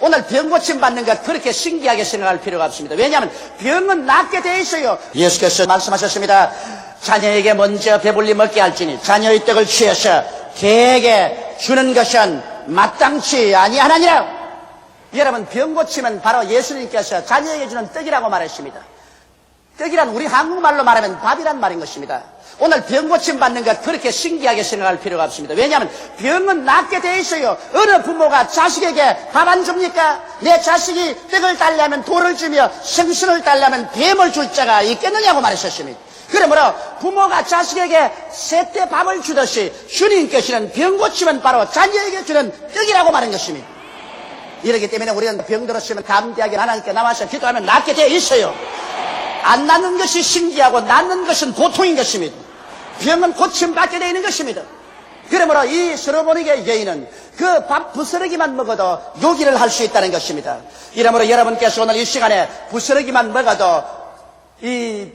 오늘 병 고침 받는 것 그렇게 신기하게 생각할 필요가 없습니다. 왜냐하면 병은 낫게 돼 있어요. 예수께서 말씀하셨습니다. 자녀에게 먼저 배불리 먹게 할지니 자녀의 떡을 취해서 개에게 주는 것은 마땅치 아니하나니라. 여러분 병 고침은 바로 예수님께서 자녀에게 주는 떡이라고 말했습니다. 떡이란 우리 한국말로 말하면 밥이란 말인 것입니다. 오늘 병 고침 받는 것 그렇게 신기하게 생각할 필요가 없습니다. 왜냐하면 병은 낫게 돼 있어요. 어느 부모가 자식에게 밥 안 줍니까? 내 자식이 떡을 달려면 돌을 주며 생선을 달려면 뱀을 줄 자가 있겠느냐고 말했었습니다. 그러므로 부모가 자식에게 세때 밥을 주듯이 주님께서는 병 고침은 바로 자녀에게 주는 떡이라고 말한 것입니다. 이렇기 때문에 우리는 병 들었으면 감대하게 하나님께 나와서 기도하면 낫게 돼 있어요. 안 낫는 것이 신기하고 낫는 것은 보통인 것입니다. 병은 고침받게 되어 있는 것입니다. 그러므로 이 서로보니게 여인은 그 밥 부스러기만 먹어도 요기를 할 수 있다는 것입니다. 이러므로 여러분께서 오늘 이 시간에 부스러기만 먹어도 이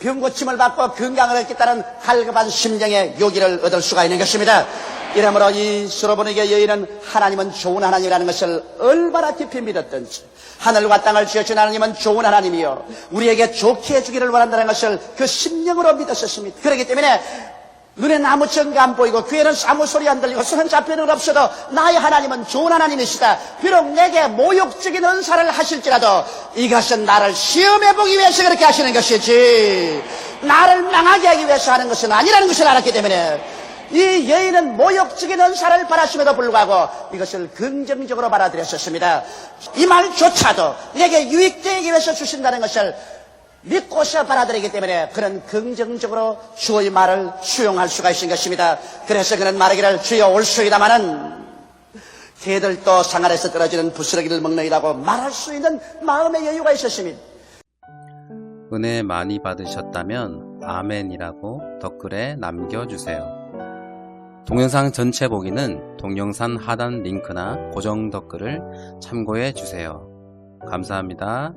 병고침을 받고 건강을 얻겠다는 활급한 심정의 요기를 얻을 수가 있는 것입니다. 이러므로 이 서로보니게 여인은 하나님은 좋은 하나님이라는 것을 얼마나 깊이 믿었던지 하늘과 땅을 지어준 하나님은 좋은 하나님이요 우리에게 좋게 해주기를 원한다는 것을 그 심령으로 믿었었습니다. 그렇기 때문에 눈에 아무 증거 안 보이고 귀에는 아무 소리 안 들리고 손은 잡히는 없어도 나의 하나님은 좋은 하나님이시다. 비록 내게 모욕적인 은사를 하실지라도 이것은 나를 시험해 보기 위해서 그렇게 하시는 것이지 나를 망하게 하기 위해서 하는 것은 아니라는 것을 알았기 때문에 이 여인은 모욕적인 은사를 바랐음에도 불구하고 이것을 긍정적으로 받아들였었습니다. 이 말조차도 내게 유익되기 위해서 주신다는 것을 믿고서 받아들이기 때문에 그는 긍정적으로 주의 말을 수용할 수가 있는 것입니다. 그래서 그는 말하기를 주여 올수이다마는 개들도 상아에서 떨어지는 부스러기를 먹느이라고 말할 수 있는 마음의 여유가 있었습니다. 은혜 많이 받으셨다면 아멘이라고 댓글에 남겨주세요. 동영상 전체 보기는 동영상 하단 링크나 고정 댓글을 참고해 주세요. 감사합니다.